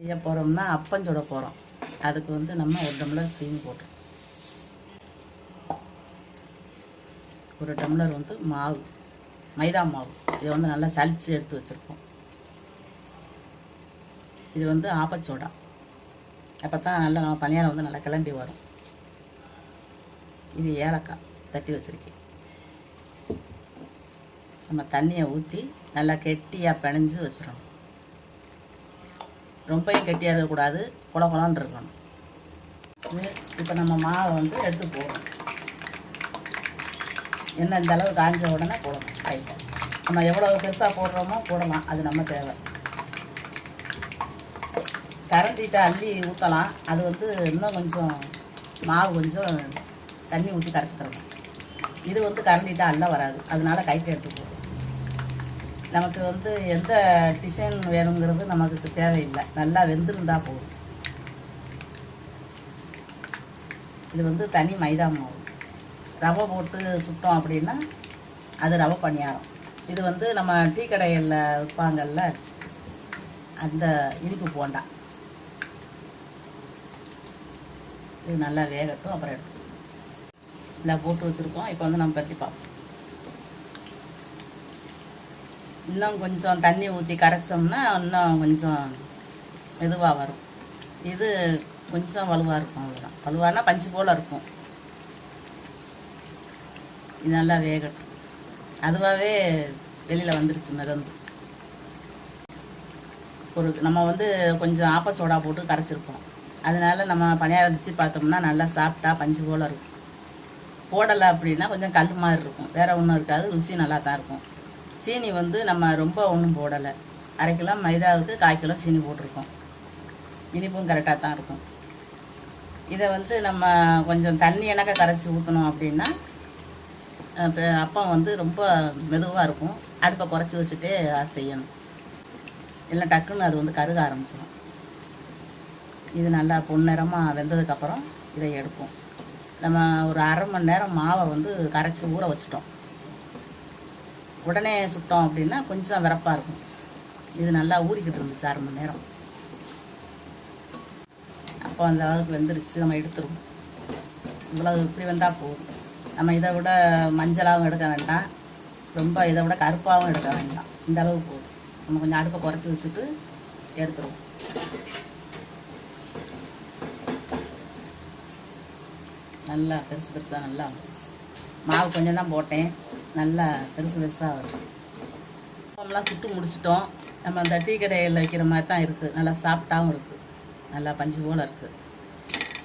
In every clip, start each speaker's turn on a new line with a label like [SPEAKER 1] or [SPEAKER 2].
[SPEAKER 1] செய்ய போகிறோம்னா அப்பம் சுட போகிறோம் அதுக்கு வந்து நம்ம ஒரு டம்ளர் சீனி போட்டுரும் ஒரு டம்ளர் வந்து மாவு. மைதா மாவு. இதை வந்து நல்லா சளிச்சு எடுத்து வச்சுருப்போம். இது வந்து ஆப்பச்சோடா அப்போ தான் நல்லா நம்ம பணியாரம் வந்து நல்லா கிளம்பி வரும். இது ஏலக்காய் தட்டி வச்சுருக்கேன். நம்ம தண்ணியை ஊற்றி நல்லா கெட்டியாக பிணைஞ்சு வச்சிடணும் ரொம்பையும் கெட்டியாக இருக்கக்கூடாது குள இருக்கணும். இப்போ நம்ம மாவை வந்து எடுத்து போடணும். என்ன இந்த அளவு காஞ்ச உடனே போடணும் ரைட்டாக நம்ம எவ்வளோ பெருசாக போடுறோமோ போடலாம் அது நம்ம தேவை. கரண்டிட்ட அள்ளி ஊற்றலாம் அது வந்து இன்னும் கொஞ்சம் மாவு கொஞ்சம் தண்ணி ஊற்றி கரைச்சிக்கிறோம் இது வந்து கரண்டிட்ட அள்ள வராது. அதனால கைட்டு எடுத்து போடும் நமக்கு வந்து எந்த டிசைன் வேணுங்கிறது நமக்கு தேவையில்லை. நல்லா வெந்திருந்தால் போதும். இது வந்து தனி மைதா மாவு. ரவை போட்டு சுட்டோம் அப்படின்னா அது ரவை பணியாரம். இது வந்து நம்ம டீ கடையில் விற்பாங்கல்ல அந்த இனிப்பு போண்டா. இது நல்லா வேகட்டும் அப்புறம் எடுத்து இந்த போட்டு வச்சுருக்கோம். இப்போ வந்து நம்ம பற்றி பார்ப்போம். இன்னும் கொஞ்சம் தண்ணி ஊற்றி கரைச்சோம்னா இன்னும் கொஞ்சம் மெதுவாக வரும். இது கொஞ்சம் வலுவாக இருக்கும் அவ்வளோதான் வலுவானா பஞ்சு போல் இருக்கும். இது நல்லா வேகட்டும். அதுவாகவே வெளியில் வந்துடுச்சு மிதந்து. ஒரு நம்ம வந்து கொஞ்சம் ஆப்பச்சோடா போட்டு கரைச்சிருப்போம். அதனால நம்ம பணியாரம் வச்சு பார்த்தோம்னா நல்லா சாப்பிட்டா பஞ்சு போல் இருக்கும். போடலை அப்படின்னா கொஞ்சம் கல் மாதிரி இருக்கும். வேறு ஒன்றும் இருக்காது. ருசி நல்லா தான் இருக்கும். சீனி வந்து நம்ம ரொம்ப ஒன்றும் போடலை. அரை கிலோ மைதாவுக்கு கால் கிலோ சீனி போட்டிருக்கோம். இனிப்பும் கரெக்டாக தான் இருக்கும். இதை வந்து நம்ம கொஞ்சம் தண்ணி எனக்க கரைச்சி ஊற்றணும் அப்படின்னா அப்பம் வந்து ரொம்ப மெதுவாக இருக்கும். அடுப்பை குறைச்சி வச்சுட்டு அது செய்யணும். இல்லை டக்குன்னு அது வந்து கருக ஆரம்பிச்சிடும். இது நல்லா பொன்னிறமாக வெந்ததுக்கப்புறம் இதை எடுப்போம். நம்ம ஒரு அரை மணி நேரம் மாவை வந்து கரைச்சி ஊற வச்சுட்டோம். உடனே சுட்டோம் அப்படின்னா கொஞ்சம் விறப்பாக இருக்கும். இது நல்லா ஊறிக்கிட்டு இருந்துச்சு அரை மணி நேரம். அப்போ அந்த அளவுக்கு வெந்துருச்சு நம்ம எடுத்துருவோம் இவ்வளவு இப்படி வந்தால் போதும். நம்ம இதை விட மஞ்சளாகவும் எடுக்க வேண்டாம். ரொம்ப இதை விட கருப்பாகவும் எடுக்க வேண்டாம். இந்த அளவு போதும். நம்ம கொஞ்சம் அடுப்பை குறைச்சி வச்சுட்டு எடுத்துருவோம் நல்லா பெருசு பெருசாக நல்லா வந்துருச்சு. மாவு கொஞ்சம் தான் போட்டேன். நல்லா பெருசு பெருசாக வரும் அப்பம்லாம் சுட்டு முடிச்சிட்டோம். நம்ம அந்த டீ கடையில் வைக்கிற மாதிரி தான் இருக்குது நல்லா சாப்பிட்டாவும் இருக்குது நல்லா பஞ்சு போல் இருக்குது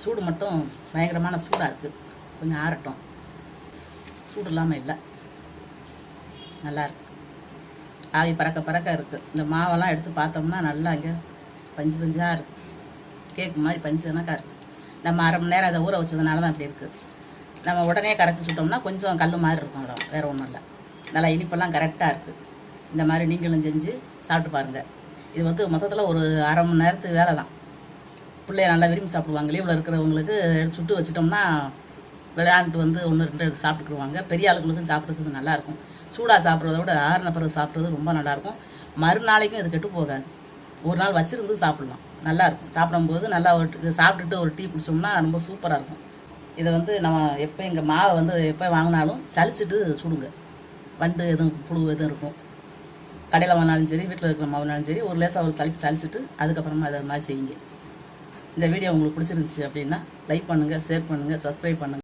[SPEAKER 1] சூடு மட்டும் பயங்கரமான சூடாக இருக்குது கொஞ்சம் ஆறட்டும். சூடு இல்லாமல் இல்லை. நல்லாயிருக்கு ஆவி பறக்க பறக்க இருக்குது இந்த மாவெல்லாம் எடுத்து பார்த்தோம்னா நல்லா இங்கே பஞ்சு பஞ்சாக இருக்குது கேக்கு மாதிரி பஞ்சு கணக்காக இருக்குது நம்ம அரை மணி நேரம் அதை ஊற வச்சதுனால தான் அப்படி இருக்குது நம்ம உடனே கரைச்சி சுட்டோம்னா கொஞ்சம் கல் மாதிரி இருக்கும் அவ்வளோ வேறு ஒன்றும் இல்லை. நல்லா இனிப்பெல்லாம் கரெக்டாக இருக்குது இந்த மாதிரி நீங்களும் செஞ்சு சாப்பிட்டு பாருங்கள் இது வந்து மொத்தத்தில் ஒரு அரை மணி நேரத்துக்கு வேலை தான். பிள்ளைய நல்லா விரும்பி சாப்பிடுவாங்க லீவில் இருக்கிறவங்களுக்கு எடுத்து சுட்டு வச்சிட்டோம்னா விளையாண்டு வந்து ஒன்று ரெண்டு எடுத்து சாப்பிட்டுக்குவாங்க பெரிய ஆளுங்களுக்கும் சாப்பிட்றதுக்கு நல்லாயிருக்கும் சூடாக சாப்பிட்றத விட ஆறுன பிறகு சாப்பிட்றது ரொம்ப நல்லாயிருக்கும் மறுநாளைக்கும் இது கெட்டு போகாது. ஒரு நாள் வச்சிருந்து சாப்பிட்லாம். நல்லாயிருக்கும் சாப்பிடும்போது நல்லா ஒரு சாப்பிட்டுட்டு ஒரு டீ குடித்தோம்னா ரொம்ப சூப்பராக இருக்கும். இதை வந்து நம்ம எப்போ எங்கள் மாவை வந்து எப்போ வாங்கினாலும் சலிச்சிட்டு சுடுங்க. வண்டு எதுவும் புழு எதுவும் இருக்கும். கடையில் வாங்கினாலும் சரி வீட்டில் இருக்கிற மாவுனாலும் சரி ஒரு லேசாக ஒரு சளி சளிச்சிட்டு அதுக்கப்புறமா அதை மாதிரி செய்யுங்க. இந்த வீடியோ உங்களுக்கு பிடிச்சிருந்துச்சி அப்படின்னா லைக் பண்ணுங்கள் ஷேர் பண்ணுங்கள் சப்ஸ்கிரைப் பண்ணுங்கள்